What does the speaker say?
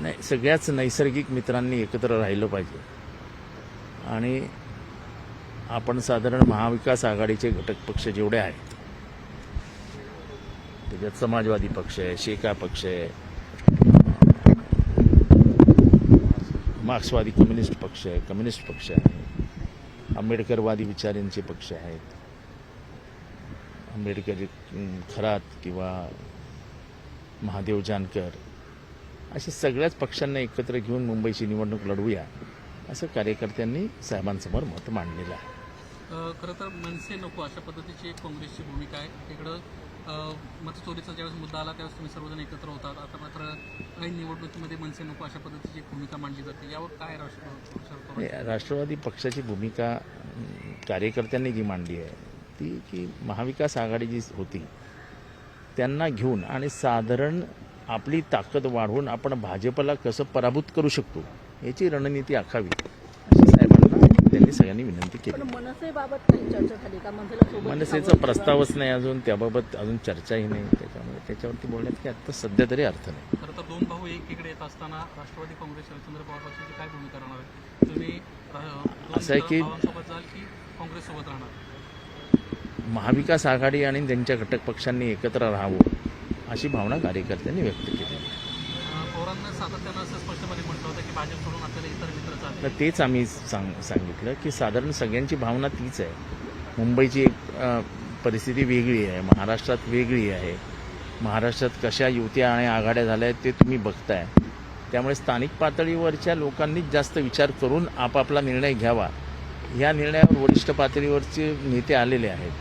नाही सगळ्याच नैसर्गिक मित्रांनी एकत्र राहिलं पाहिजे. आणि आपण साधारण महाविकास आघाडीचे घटक पक्ष जेवढे आहेत त्याच्यात समाजवादी पक्ष आहे शेका पक्ष आहे मार्क्सवादी कम्युनिस्ट पक्ष आहे कम्युनिस्ट पक्ष आहे आंबेडकरवादी विचारांचे पक्ष आहेत. आंबेडकर खरात किंवा महादेव जानकर अशा सगळ्याच पक्षांना एकत्र घेऊन मुंबईची निवडणूक लढवूया असं कार्यकर्त्यांनी साहेबांसमोर मत मांडलेलं आहे. खरं तर मनसे नको अशा पद्धतीची एक काँग्रेसची भूमिका आहे. इकडं अ, मतचोरीचा ज्यावेळेस मुद्दा आला त्यावेळेस तुम्ही सर्वजण एकत्र होतात. आता मात्र ऐन निवडणुकीमध्ये मनसे नको अशा पद्धतीची भूमिका मांडली जाते. यावर काय राष्ट्र शरद पवार हे राष्ट्रवादी पक्षाची भूमिका कार्यकर्त्यांनी जी मांडली आहे ती की महाविकास आघाडी जी होती त्यांना घेऊन आणि साधारण आपली ताकद वाढवून आपण भाजपला कसं पराभूत करू शकतो याची रणनीती आखावी. अशी साहेबांना त्यांनी सगळ्यांनी विनंती केली. मनसेबाबत काही चर्चा झाली का? मनसेला सोबत मनसेचा प्रस्तावच नाही अजून त्याबाबत अजून चर्चाही नाही. त्याच्यामुळे त्याच्यावरती बोलण्यात की आत्ता सध्या तरी अर्थ नाही. खरं तर दोन भाऊ एकीकडे येत असताना राष्ट्रवादी काँग्रेस शरदचंद्र पवार पक्षाची काय भूमिका राहणार आहे? तुम्ही असं आहे की- भावांसोबत जाल की काँग्रेससोबत राहणार? महाविकास आघाडी आणि त्यांच्या घटक पक्षांनी एकत्र राहावं. अशी भावना कार्यकर्त्यांनी व्यक्त केली. तर तेच आम्ही सांग सांगितलं की साधारण सगळ्यांची भावना तीच आहे. मुंबईची एक परिस्थिती वेगळी आहे महाराष्ट्रात वेगळी आहे. महाराष्ट्रात कशा युत्या आणि आघाड्या झाल्या आहेत ते तुम्ही बघताय. त्यामुळे स्थानिक पातळीवरच्या लोकांनीच जास्त विचार करून आपापला निर्णय घ्यावा. या निर्णयावर वरिष्ठ पातळीवरचे नेते आलेले आहेत.